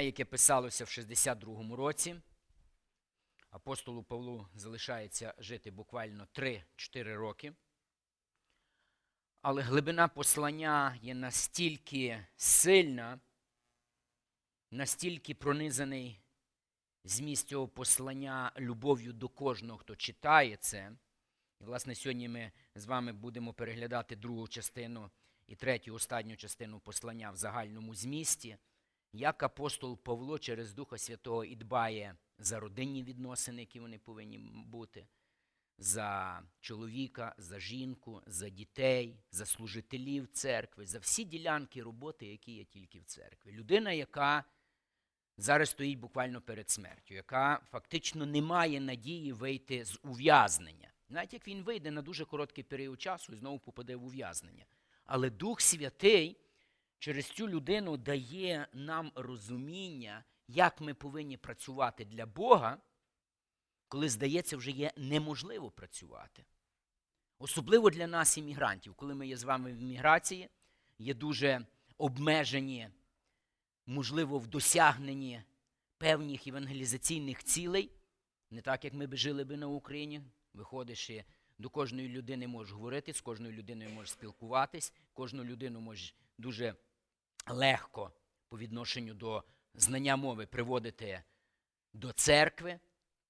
яке писалося в 62-му році. Апостолу Павлу залишається жити буквально 3-4 роки. Але глибина послання є настільки сильна, настільки пронизаний зміст цього послання любов'ю до кожного, хто читає це. І, власне, сьогодні ми з вами будемо переглядати другу частину і третю останню частину послання в загальному змісті, як апостол Павло через Духа Святого і дбає за родинні відносини, які вони повинні бути, за чоловіка, за жінку, за дітей, за служителів церкви, за всі ділянки роботи, які є тільки в церкві. Людина, яка зараз стоїть буквально перед смертю, яка фактично не має надії вийти з ув'язнення. Навіть як він вийде на дуже короткий період часу і знову попаде в ув'язнення. Але Дух Святий через цю людину дає нам розуміння, як ми повинні працювати для Бога, коли, здається, вже є неможливо працювати. Особливо для нас, іммігрантів, коли ми є з вами в міграції, є дуже обмежені, можливо, в досягненні певних евангелізаційних цілей, не так, як ми би жили би на Україні. Виходиш і до кожної людини можеш говорити, з кожною людиною можеш спілкуватись, кожну людину можеш дуже легко по відношенню до знання мови приводити до церкви.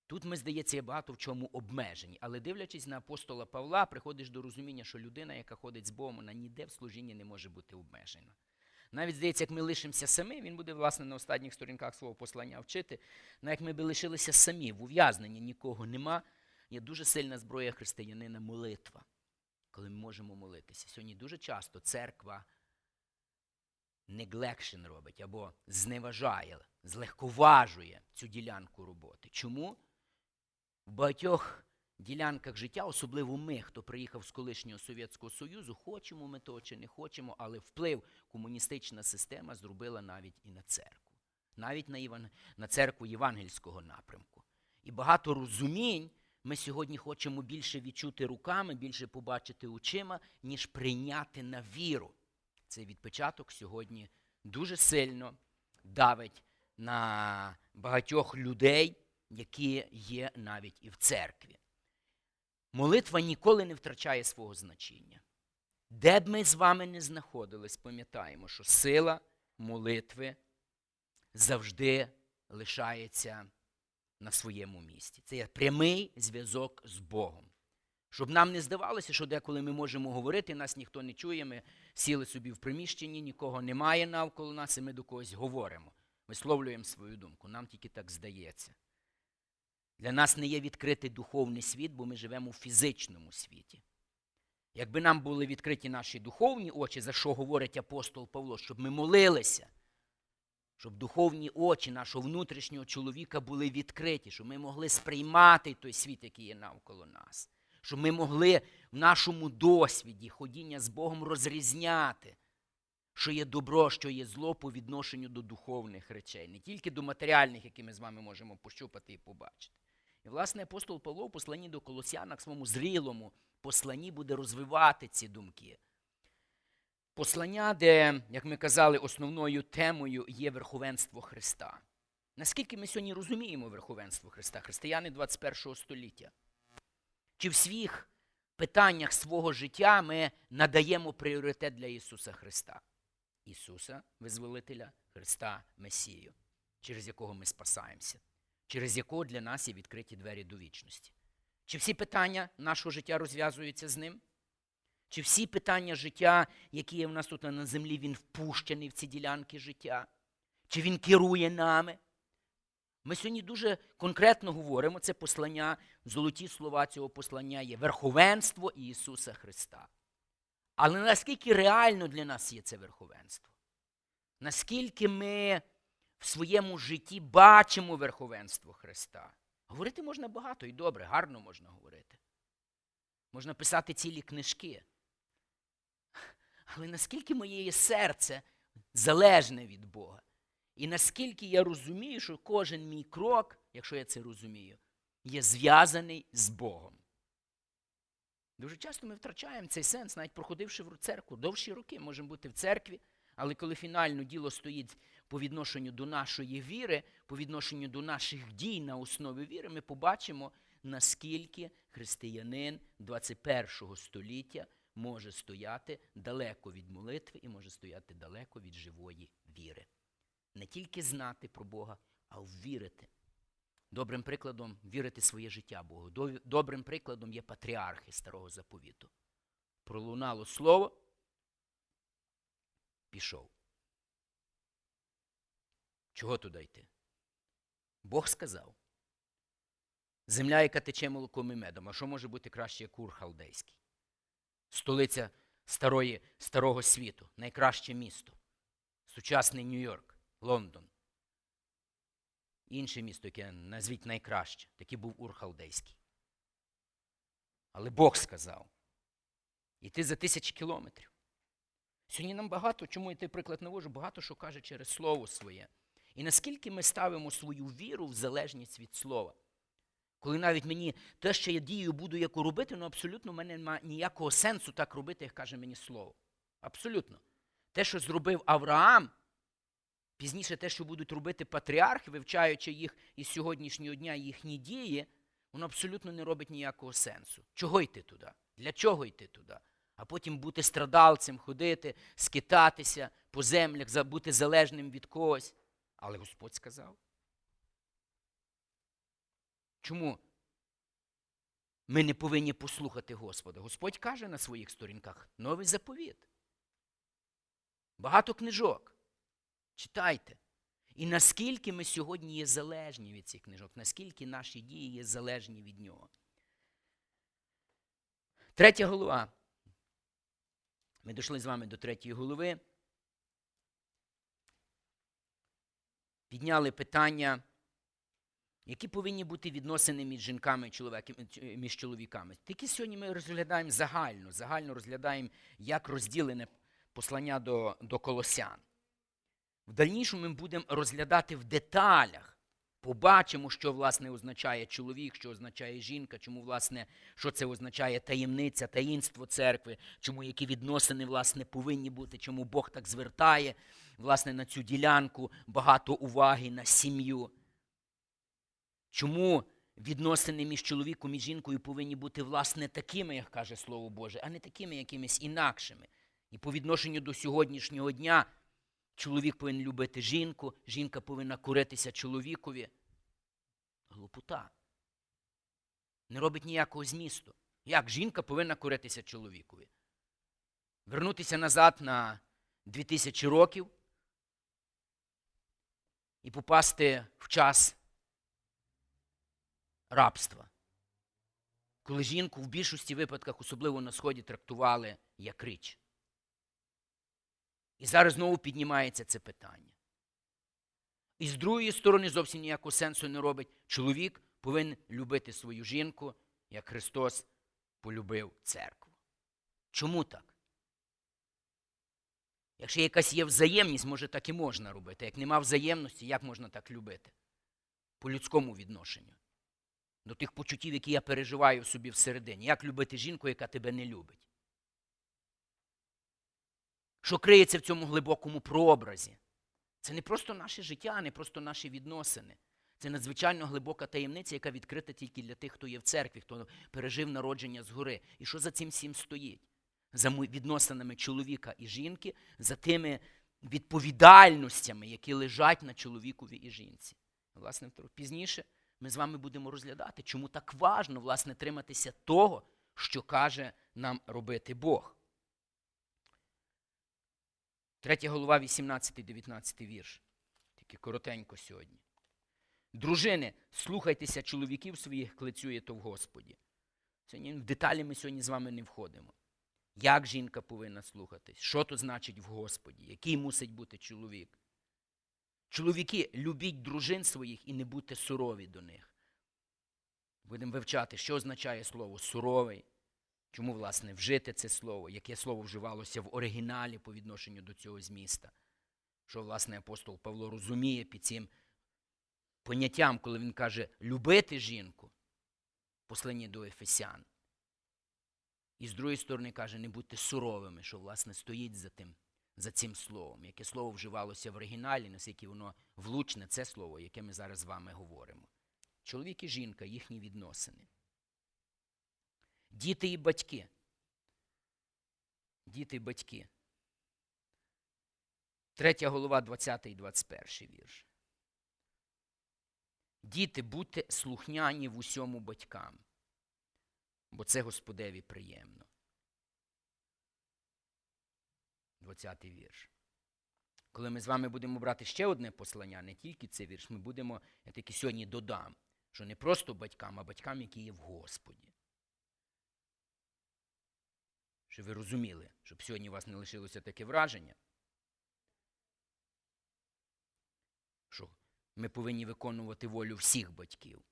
Тут ми, здається, є багато в чому обмежені. Але дивлячись на апостола Павла, приходиш до розуміння, що людина, яка ходить з Богом, вона ніде в служінні не може бути обмежена. Навіть здається, як ми лишимося самі, він буде, власне, на останніх сторінках свого послання вчити. навіть як ми би лишилися самі, в ув'язненні нікого нема, є дуже сильна зброя християнина молитва, коли ми можемо молитися. Сьогодні дуже часто церква neglection робить або зневажає, злегковажує цю ділянку роботи. Чому? В багатьох ділянках життя, особливо ми, хто приїхав з колишнього Совєтського Союзу, хочемо ми того чи не хочемо, але вплив комуністична система зробила навіть і на церкву, навіть на, Іван... на церкву євангельського напрямку. І багато розумінь ми сьогодні хочемо більше відчути руками, більше побачити очима, ніж прийняти на віру. Цей відпечаток сьогодні дуже сильно давить на багатьох людей, які є навіть і в церкві. Молитва ніколи не втрачає свого значення. Де б ми з вами не знаходились, пам'ятаємо, що сила молитви завжди лишається на своєму місці. Це є прямий зв'язок з Богом. Щоб нам не здавалося, що деколи ми можемо говорити, нас ніхто не чує, ми сіли собі в приміщенні, нікого немає навколо нас, і ми до когось говоримо. Висловлюємо свою думку. Нам тільки так здається. Для нас не є відкритий духовний світ, бо ми живемо в фізичному світі. Якби нам були відкриті наші духовні очі, за що говорить апостол Павло, щоб ми молилися, щоб духовні очі нашого внутрішнього чоловіка були відкриті, щоб ми могли сприймати той світ, який є навколо нас, щоб ми могли в нашому досвіді ходіння з Богом розрізняти, що є добро, що є зло по відношенню до духовних речей, не тільки до матеріальних, які ми з вами можемо пощупати і побачити. І, власне, апостол Павло в посланні до Колосянок, своєму зрілому посланні буде розвивати ці думки. Послання, де, як ми казали, основною темою є верховенство Христа. Наскільки ми сьогодні розуміємо верховенство Христа, християни 21 століття? Чи в всіх питаннях свого життя ми надаємо пріоритет для Ісуса Христа? Ісуса, Визволителя, Христа, Месію, через якого ми спасаємося, через якого для нас є відкриті двері до вічності. Чи всі питання нашого життя розв'язуються з ним? Чи всі питання життя, які є в нас тут на землі, він впущений в ці ділянки життя? Чи він керує нами? Ми сьогодні дуже конкретно говоримо це послання, золоті слова цього послання є верховенство Ісуса Христа. Але наскільки реально для нас є це верховенство? Наскільки ми в своєму житті бачимо верховенство Христа? Говорити можна багато і добре, гарно можна говорити. Можна писати цілі книжки. Але наскільки моє серце залежне від Бога? І наскільки я розумію, що кожен мій крок, якщо я це розумію, є зв'язаний з Богом. Дуже часто ми втрачаємо цей сенс, навіть проходивши в церкву. Довші роки можемо бути в церкві, але коли фінально діло стоїть по відношенню до нашої віри, по відношенню до наших дій на основі віри, ми побачимо, наскільки християнин 21 століття може стояти далеко від молитви і може стояти далеко від живої віри. Не тільки знати про Бога, а ввірити. Добрим прикладом вірити своє життя Богу. Добрим прикладом є патріархи Старого Заповіту. Пролунало слово, пішов. Чого туди йти? Бог сказав. Земля, яка тече молоком і медом. А що може бути краще, як Ур Халдейський? Столиця старої, старого світу, найкраще місто. Сучасний Нью-Йорк, Лондон. Інше місто, яке назвіть найкраще, такий був Ур Халдейський. Але Бог сказав. Іти за тисячі кілометрів. Сьогодні нам багато, чому я той приклад навожу, багато що каже через слово своє. І наскільки ми ставимо свою віру в залежність від слова. Коли навіть мені те, що я дію, буду яку робити, ну абсолютно в мене немає ніякого сенсу так робити, як каже мені слово. Абсолютно. Те, що зробив Авраам, пізніше те, що будуть робити патріархи, вивчаючи їх із сьогоднішнього дня їхні дії, воно абсолютно не робить ніякого сенсу. Чого йти туди? Для чого йти туди? А потім бути страдалцем, ходити, скитатися по землях, бути залежним від когось. Але Господь сказав. Чому ми не повинні послухати Господа? Господь каже на своїх сторінках новий заповіт. Багато книжок. Читайте. І наскільки ми сьогодні є залежні від цих книжок, наскільки наші дії є залежні від нього. Третя голова. Ми дійшли з вами до третьої голови. Підняли питання, які повинні бути відносини між жінками і між чоловіками. Тільки сьогодні ми розглядаємо загально, загально розглядаємо, як розділене послання до, до колосян. В дальнішому ми будемо розглядати в деталях. Побачимо, що власне означає чоловік, що означає жінка, чому власне, що це означає таємниця, таїнство церкви, чому які відносини власне повинні бути, чому Бог так звертає власне на цю ділянку багато уваги на сім'ю. Чому відносини між чоловіком і жінкою повинні бути власне такими, як каже Слово Боже, а не такими якимись інакшими. І по відношенню до сьогоднішнього дня чоловік повинен любити жінку, жінка повинна коритися чоловікові. Глупота. Не робить ніякого змісту. Як жінка повинна коритися чоловікові? Вернутися назад на 2000 років і попасти в час рабства. Коли жінку в більшості випадках, особливо на Сході, трактували як річ. І зараз знову піднімається це питання. І з другої сторони зовсім ніякого сенсу не робить. Чоловік повинен любити свою жінку, як Христос полюбив церкву. Чому так? Якщо якась є взаємність, може так і можна робити. Як нема взаємності, як можна так любити? По людському відношенню. До тих почуттів, які я переживаю собі всередині. Як любити жінку, яка тебе не любить? Що криється в цьому глибокому прообразі? Це не просто наше життя, не просто наші відносини. Це надзвичайно глибока таємниця, яка відкрита тільки для тих, хто є в церкві, хто пережив народження згори. І що за цим всім стоїть? За відносинами чоловіка і жінки, за тими відповідальностями, які лежать на чоловікові і жінці. Власне, пізніше ми з вами будемо розглядати, чому так важно, власне, триматися того, що каже нам робити Бог. Третя голова, 18-19 вірш. Тільки коротенько сьогодні. Дружини, слухайтеся чоловіків своїх, клецює то в Господі. Сьогодні в деталі ми сьогодні з вами не входимо. Як жінка повинна слухатись? Що то значить в Господі? Який мусить бути чоловік? Чоловіки, любіть дружин своїх і не будьте сурові до них. Будемо вивчати, що означає слово суровий, чому, власне, вжити це слово, яке слово вживалося в оригіналі по відношенню до цього зміста. Що, власне, апостол Павло розуміє під цим поняттям, коли він каже любити жінку, посланні до Ефесян. І з другої сторони каже, не будьте суровими, що, власне, стоїть за тим за цим словом, яке слово вживалося в оригіналі, наскільки воно влучне, це слово, яке ми зараз з вами говоримо. Чоловік і жінка, їхні відносини. Діти і батьки. Діти і батьки. Третя голова, 20 і 21 вірш. Діти, будьте слухняні в усьому батькам, бо це Господеві приємно. 20 вірш. Коли ми з вами будемо брати ще одне послання, не тільки цей вірш, ми будемо, я таки сьогодні додам, що не просто батькам, а батькам, які є в Господі. Щоб ви розуміли, щоб сьогодні у вас не лишилося таке враження, що ми повинні виконувати волю всіх батьків.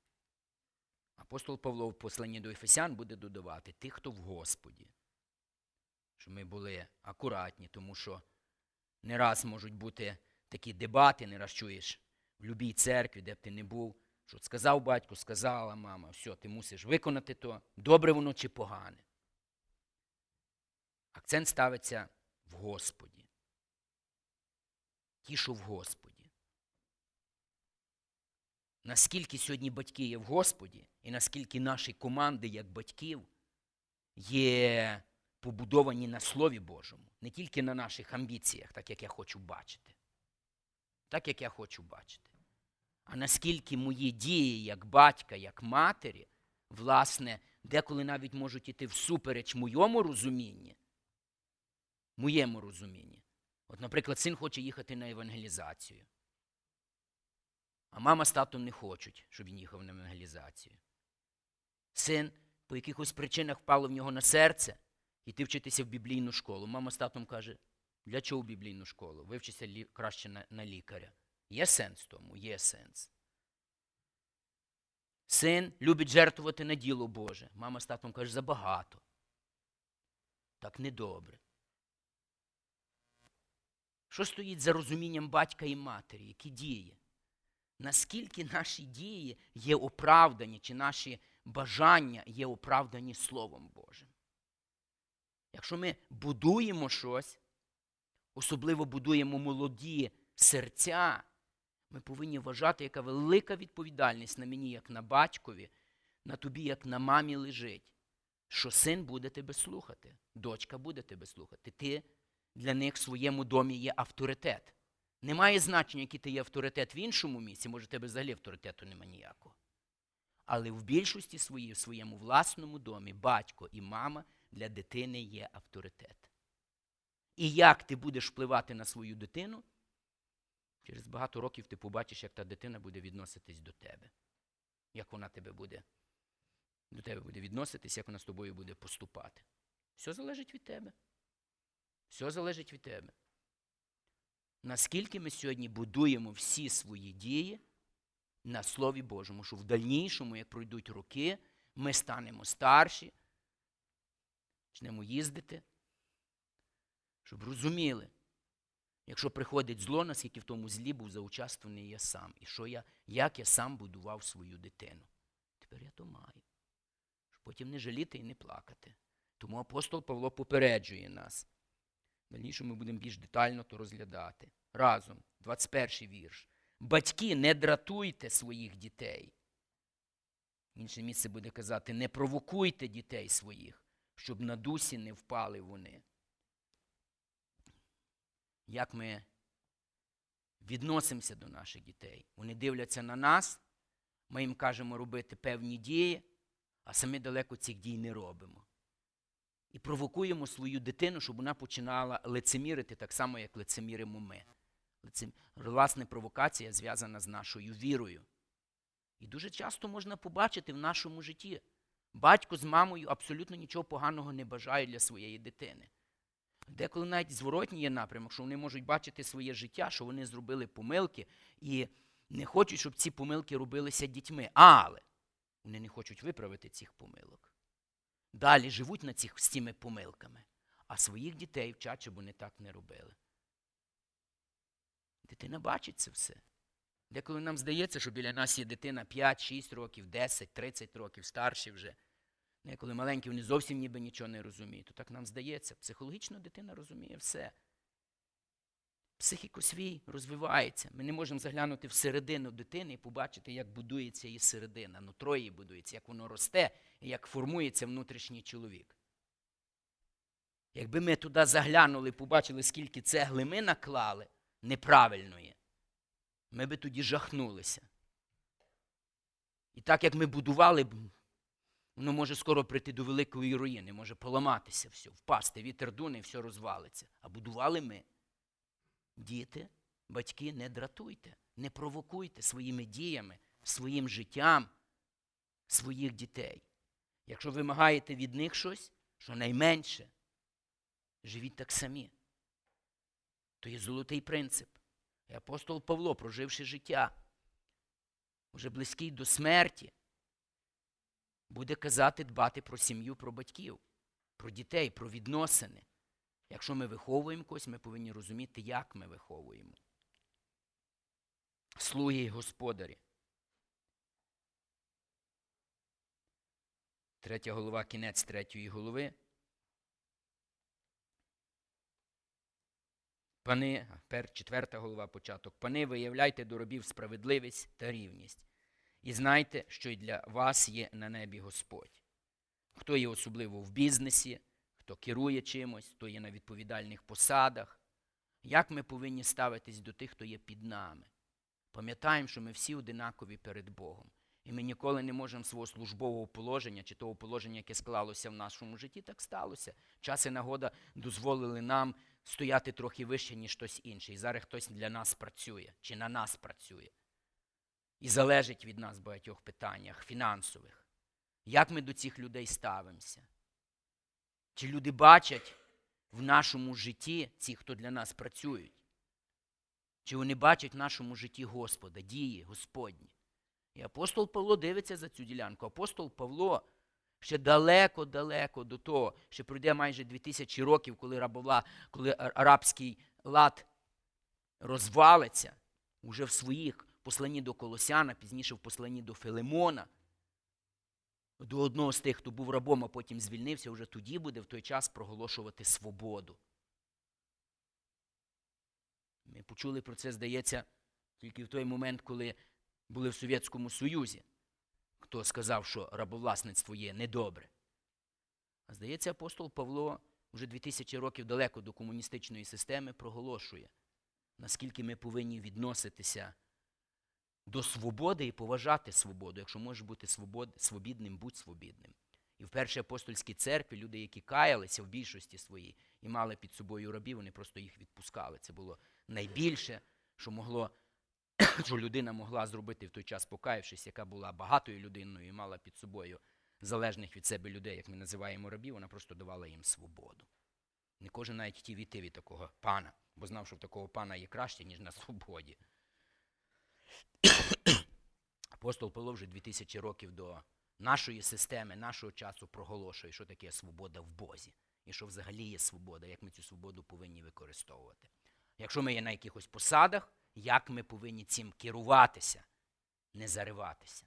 Апостол Павло в посланні до Ефесян буде додавати тих, хто в Господі. Щоб ми були акуратні, тому що не раз можуть бути такі дебати, не раз чуєш в будь-якій церкві, де б ти не був, що сказав батько, сказала мама, все, ти мусиш виконати то, добре воно чи погане. Акцент ставиться в Господі. Ті, що в Господі. Наскільки сьогодні батьки є в Господі, і наскільки наші команди, як батьків, є побудовані на Слові Божому, не тільки на наших амбіціях, так як я хочу бачити. Так як я хочу бачити. А наскільки мої дії як батька, як матері, власне, деколи навіть можуть іти всупереч моєму розумінні, моєму розумінні. От, наприклад, син хоче їхати на евангелізацію. А мама з татом не хочуть, щоб він їхав на евангелізацію. Син по якихось причинах впало в нього на серце йти вчитися в біблійну школу. Мама з татом каже, для чого в біблійну школу? Вивчися лі... краще на, на лікаря. Є сенс тому, є сенс. Син любить жертвувати на діло Боже. Мама з татом каже, забагато. Так недобре. Що стоїть за розумінням батька і матері, які дії? Наскільки наші дії є оправдані, чи наші бажання є оправдані Словом Божим? Якщо ми будуємо щось, особливо будуємо молоді серця, ми повинні вважати, яка велика відповідальність на мені, як на батькові, на тобі, як на мамі лежить, що син буде тебе слухати, дочка буде тебе слухати. Ти для них в своєму домі є авторитет. Немає значення, який ти є авторитет в іншому місці, може, тебе взагалі авторитету нема ніякого. Але в більшості своїй, в своєму власному домі батько і мама для дитини є авторитет. І як ти будеш впливати на свою дитину, через багато років ти побачиш, як та дитина буде відноситись до тебе. Як вона тебе буде, до тебе буде відноситись, як вона з тобою буде поступати. Все залежить від тебе. Все залежить від тебе. Наскільки ми сьогодні будуємо всі свої дії на Слові Божому, що в дальнішому, як пройдуть роки, ми станемо старші, почнемо їздити, щоб розуміли, якщо приходить зло, наскільки в тому злі був заучаствований я сам. І що я, як я сам будував свою дитину. Тепер я то маю. Щоб потім не жаліти і не плакати. Тому апостол Павло попереджує нас. Дальніше ми будемо більш детально то розглядати. Разом, 21 вірш. Батьки, не дратуйте своїх дітей. Інше місце буде казати, не провокуйте дітей своїх, щоб на дусі не впали вони. Як ми відносимося до наших дітей? Вони дивляться на нас, ми їм кажемо робити певні дії, а самі далеко цих дій не робимо. І провокуємо свою дитину, щоб вона починала лицемірити так само, як лицеміримо ми. Лицем... Власне, провокація зв'язана з нашою вірою. І дуже часто можна побачити в нашому житті. Батько з мамою абсолютно нічого поганого не бажає для своєї дитини. Деколи навіть зворотній є напрямок, що вони можуть бачити своє життя, що вони зробили помилки і не хочуть, щоб ці помилки робилися дітьми. Але вони не хочуть виправити цих помилок. Далі живуть на цих, з цими помилками, а своїх дітей вчать, щоб вони так не робили. Дитина бачить це все. Деколи нам здається, що біля нас є дитина 5, 6 років, 10, 30 років, старші вже. Коли маленькі, вони зовсім ніби нічого не розуміють, то так нам здається. Психологічно дитина розуміє все. Психіко свій розвивається. Ми не можемо заглянути всередину дитини і побачити, як будується її середина, нутро її будується, як воно росте і як формується внутрішній чоловік. Якби ми туди заглянули і побачили, скільки цегли ми наклали неправильної, ми би тоді жахнулися. І так як ми будували, воно може скоро прийти до великої руїни, може поламатися все, впасти, вітер дуне і все розвалиться. А будували ми. Діти, батьки, не дратуйте, не провокуйте своїми діями, своїм життям своїх дітей. Якщо вимагаєте від них щось, що найменше, живіть так самі. То є золотий принцип. І апостол Павло, проживши життя, уже близький до смерті, буде казати дбати про сім'ю, про батьків, про дітей, про відносини. Якщо ми виховуємо когось, ми повинні розуміти, як ми виховуємо. Слуги й господарі. Третя голова, кінець третьої голови. Пани, пер, четверта голова, початок. Пани, виявляйте до робів справедливість та рівність. І знайте, що й для вас є на небі Господь. Хто є особливо в бізнесі, хто керує чимось, хто є на відповідальних посадах. Як ми повинні ставитись до тих, хто є під нами? Пам'ятаємо, що ми всі одинакові перед Богом. І ми ніколи не можемо свого службового положення чи того положення, яке склалося в нашому житті, так сталося. Час і нагода дозволили нам стояти трохи вище, ніж хтось інший. І Зараз хтось для нас працює чи на нас працює. І залежить від нас в багатьох питаннях фінансових. Як ми до цих людей ставимося? Чи люди бачать в нашому житті ці, хто для нас працюють? Чи вони бачать в нашому житті Господа, дії Господні? І апостол Павло дивиться за цю ділянку. Апостол Павло ще далеко-далеко до того, ще пройде майже 2000 років, коли рабовла, коли арабський лад розвалиться, уже в своїх посланні до Колосяна, пізніше в посланні до Филимона, до одного з тих, хто був рабом, а потім звільнився, вже тоді буде в той час проголошувати свободу. Ми почули про це, здається, тільки в той момент, коли були в Совєтському Союзі, хто сказав, що рабовласництво є недобре. А здається, апостол Павло вже 2000 років далеко до комуністичної системи проголошує, наскільки ми повинні відноситися до свободи і поважати свободу. Якщо можеш бути свобод, свобідним, будь свобідним. І в першій апостольській церкві люди, які каялися в більшості своїй і мали під собою рабів, вони просто їх відпускали. Це було найбільше, що могло, що людина могла зробити в той час, покаявшись, яка була багатою людиною і мала під собою залежних від себе людей, як ми називаємо рабів, вона просто давала їм свободу. Не кожен навіть хотів іти від такого пана, бо знав, що в такого пана є краще, ніж на свободі. Апостол Павло вже 2000 років до нашої системи, нашого часу проголошує, що таке свобода в Бозі. І що взагалі є свобода, як ми цю свободу повинні використовувати. Якщо ми є на якихось посадах, як ми повинні цим керуватися, не зариватися.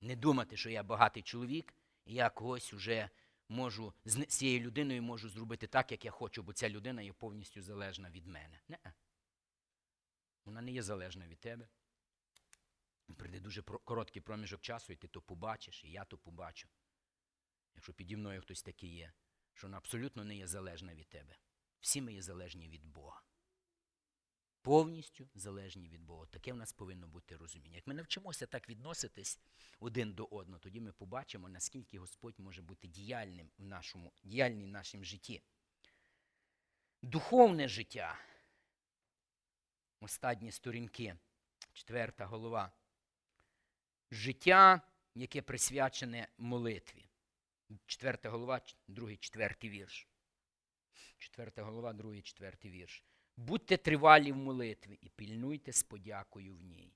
Не думати, що я багатий чоловік, і я когось уже можу з цією людиною можу зробити так, як я хочу, бо ця людина є повністю залежна від мене. Не. Вона не є залежна від тебе. Прийде дуже короткий проміжок часу, і ти то побачиш, і я то побачу. Якщо піді мною хтось такий є, що вона абсолютно не є залежна від тебе. Всі ми є залежні від Бога. Повністю залежні від Бога. Таке в нас повинно бути розуміння. Як ми навчимося так відноситись один до одного, тоді ми побачимо, наскільки Господь може бути діяльним в нашому, діяльним в нашому житті. Духовне життя. Останні сторінки, четверта голова. Життя, яке присвячене молитві. Четверта голова, другий, четвертий вірш. Четверта голова, другий, четвертий вірш. Будьте тривалі в молитві і пильнуйте з подякою в ній.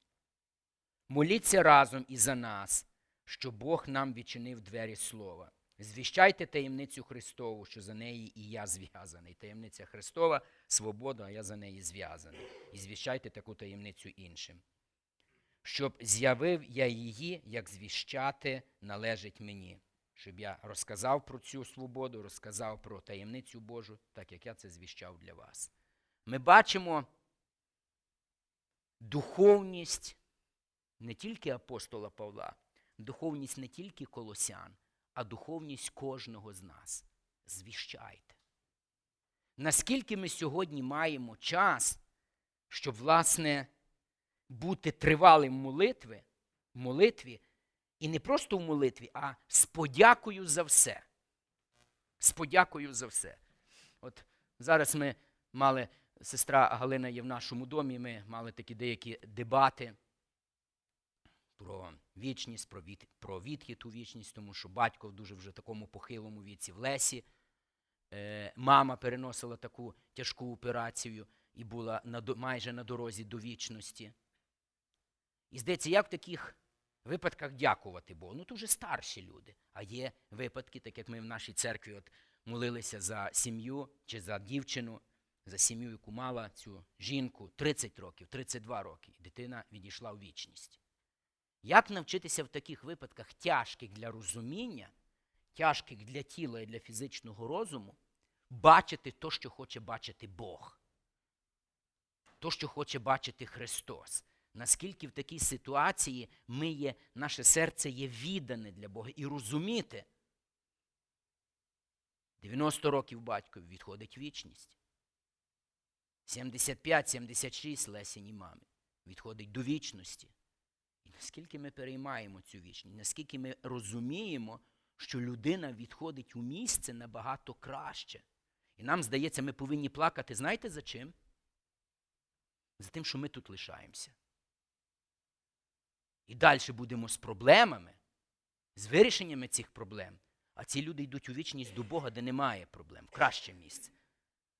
Моліться разом і за нас, що Бог нам відчинив двері слова. Звіщайте таємницю Христову, що за неї і я зв'язаний. Таємниця Христова свобода, а я за неї зв'язаний. І звіщайте таку таємницю іншим. Щоб з'явив я її, як звіщати належить мені. Щоб я розказав про цю свободу, розказав про таємницю Божу, так як я це звіщав для вас. ми бачимо духовність не тільки апостола Павла, духовність не тільки колосян, а духовність кожного з нас. Звіщайте. Наскільки ми сьогодні маємо час, щоб, власне, бути тривалим в молитві, і не просто в молитві, а з подякою за все. З подякою за все. От зараз ми мали, сестра Галина є в нашому домі, ми мали такі деякі дебати про вічність, про, від, про відхід у вічність, тому що батько в дуже вже такому похилому віці в лесі. Е, мама переносила таку тяжку операцію і була на, майже на дорозі до вічності. І здається, як в таких випадках дякувати Богу? Ну, вже старші люди. А є випадки, так як ми в нашій церкві от молилися за сім'ю чи за дівчину, за сім'ю, яку мала цю жінку 30 років, 32 роки, дитина відійшла у вічність. Як навчитися в таких випадках тяжких для розуміння, тяжких для тіла і для фізичного розуму, бачити то, що хоче бачити Бог, то, що хоче бачити Христос? Наскільки в такій ситуації ми є, наше серце є віддане для Бога і розуміти, 90 років батькові відходить вічність. 75-76 Лесіні мами відходить до вічності. Наскільки ми переймаємо цю вічність, наскільки ми розуміємо, що людина відходить у місце набагато краще. І нам здається, ми повинні плакати, знаєте за чим? За тим, що ми тут лишаємося. І далі будемо з проблемами, з вирішеннями цих проблем. А ці люди йдуть у вічність до Бога, де немає проблем, в краще місце.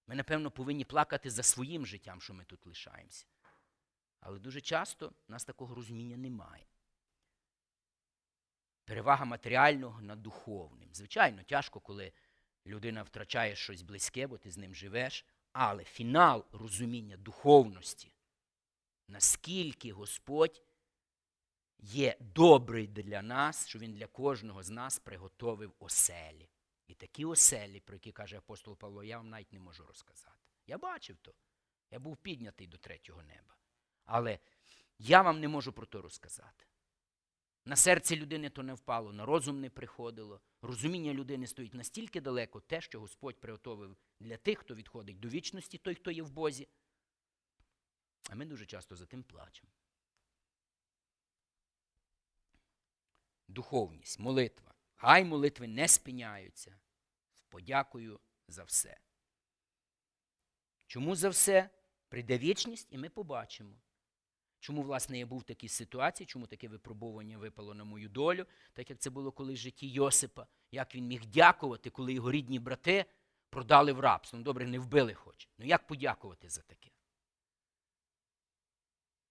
Ми, напевно, повинні плакати за своїм життям, що ми тут лишаємося. Але дуже часто в нас такого розуміння немає. Перевага матеріального над духовним. Звичайно, тяжко, коли людина втрачає щось близьке, бо ти з ним живеш. Але фінал розуміння духовності, наскільки Господь є добрий для нас, що Він для кожного з нас приготовив оселі. І такі оселі, про які каже апостол Павло, я вам навіть не можу розказати. Я бачив то. Я був піднятий до третього неба. Але я вам не можу про то розказати. На серце людини то не впало, на розум не приходило. Розуміння людини стоїть настільки далеко, те, що Господь приготовив для тих, хто відходить до вічності, той, хто є в Бозі. А ми дуже часто за тим плачемо. Духовність, молитва. Хай молитви не спиняються. З подякою за все. Чому за все? Прийде вічність, і ми побачимо. Чому, власне, я був в такій ситуації, чому таке випробування випало на мою долю, так як це було колись в житті Йосипа, як він міг дякувати, коли його рідні брати продали в рабство. Ну, добре, не вбили хоч. Ну як подякувати за таке?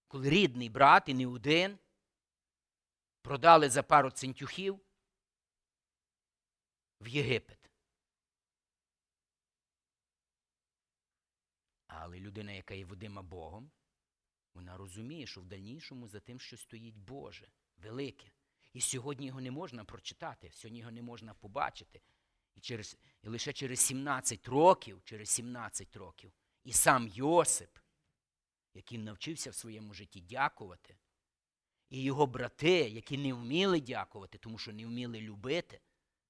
Коли рідний брат і не один продали за пару центюхів в Єгипет. Але людина, яка є водима Богом, вона розуміє, що в дальнішому за тим, що стоїть Боже, велике. І сьогодні його не можна прочитати, сьогодні його не можна побачити. І, через, і лише через 17 років, через 17 років, і сам Йосип, який навчився в своєму житті дякувати, і його брати, які не вміли дякувати, тому що не вміли любити,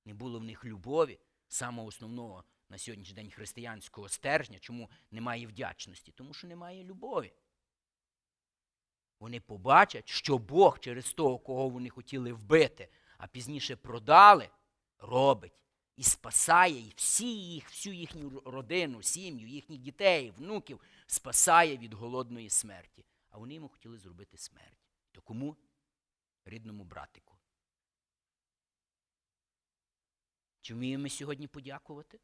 не було в них любові, самого основного на сьогоднішній день християнського стержня, чому немає вдячності? Тому що немає любові. Вони побачать, що Бог через того, кого вони хотіли вбити, а пізніше продали, робить і спасає і всі їх, всю їхню родину, сім'ю, їхніх дітей, внуків спасає від голодної смерті. А вони йому хотіли зробити смерть. То кому? Рідному братику. Чи вміємо ми сьогодні подякувати?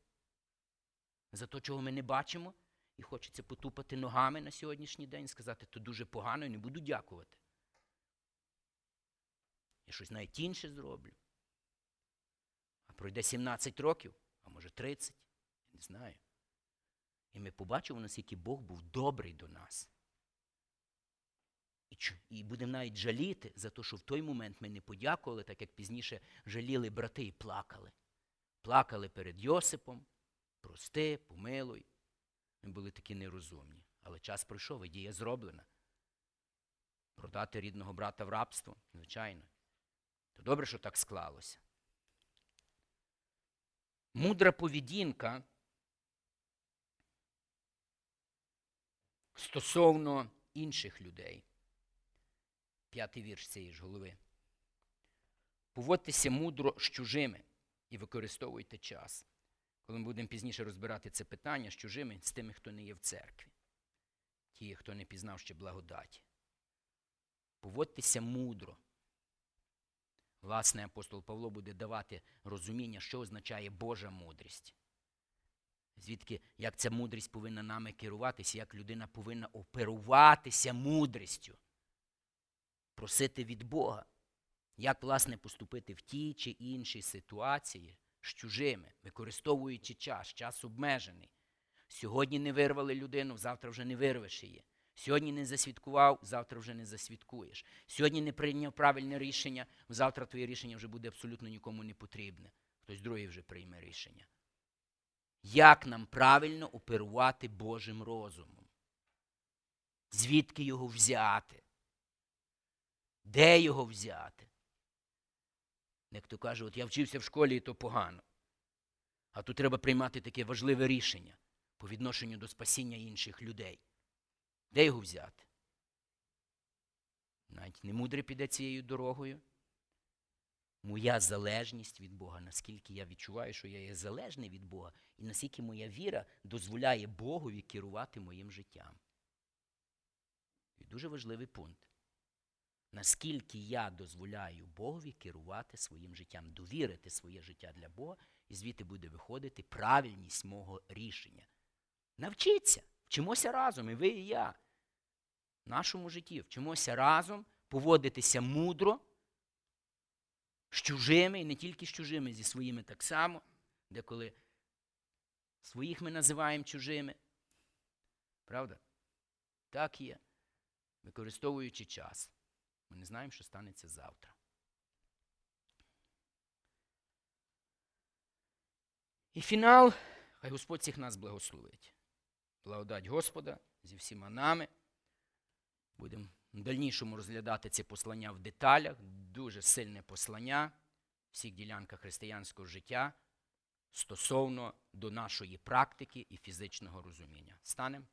За те, чого ми не бачимо? І хочеться потупати ногами на сьогоднішній день, сказати, то дуже погано і не буду дякувати. Я щось навіть інше зроблю. А пройде 17 років, а може 30, я не знаю. І ми побачимо, наскільки Бог був добрий до нас. І, і будемо навіть жаліти за те, що в той момент ми не подякували, так як пізніше жаліли брати і плакали. Плакали перед Йосипом, прости, помилуй. Ми були такі нерозумні. Але час пройшов, і дія зроблена. Продати рідного брата в рабство, звичайно. То добре, що так склалося. Мудра поведінка стосовно інших людей. П'ятий вірш цієї ж голови. Поводьтеся мудро з чужими і використовуйте час. Коли ми будемо пізніше розбирати це питання з чужими, з тими, хто не є в церкві, ті, хто не пізнав ще благодаті. Поводьтеся мудро. Власне, апостол Павло буде давати розуміння, що означає Божа мудрість. Звідки, як ця мудрість повинна нами керуватися, як людина повинна оперуватися мудрістю, просити від Бога, як, власне, поступити в тій чи іншій ситуації з чужими, використовуючи час, час обмежений. Сьогодні не вирвали людину, завтра вже не вирвеш її. Сьогодні не засвідкував, завтра вже не засвідкуєш. Сьогодні не прийняв правильне рішення, завтра твоє рішення вже буде абсолютно нікому не потрібне. Хтось другий вже прийме рішення. Як нам правильно оперувати Божим розумом? Звідки його взяти? Де його взяти? Як то каже, от я вчився в школі, і то погано. А тут треба приймати таке важливе рішення по відношенню до спасіння інших людей. Де його взяти? Навіть не мудрий піде цією дорогою. Моя залежність від Бога, наскільки я відчуваю, що я є залежний від Бога, і наскільки моя віра дозволяє Богові керувати моїм життям. І дуже важливий пункт. Наскільки я дозволяю Богові керувати своїм життям, довірити своє життя для Бога, і звідти буде виходити правильність мого рішення. Навчіться, вчимося разом, і ви, і я. В нашому житті вчимося разом поводитися мудро з чужими, і не тільки з чужими, зі своїми так само, деколи своїх ми називаємо чужими. Правда? Так є. Використовуючи час. Ми не знаємо, що станеться завтра. І фінал, хай Господь всіх нас благословить. Благодать Господа зі всіма нами. Будемо в дальнішому розглядати це послання в деталях. Дуже сильне послання всіх ділянках християнського життя стосовно до нашої практики і фізичного розуміння. Станемо?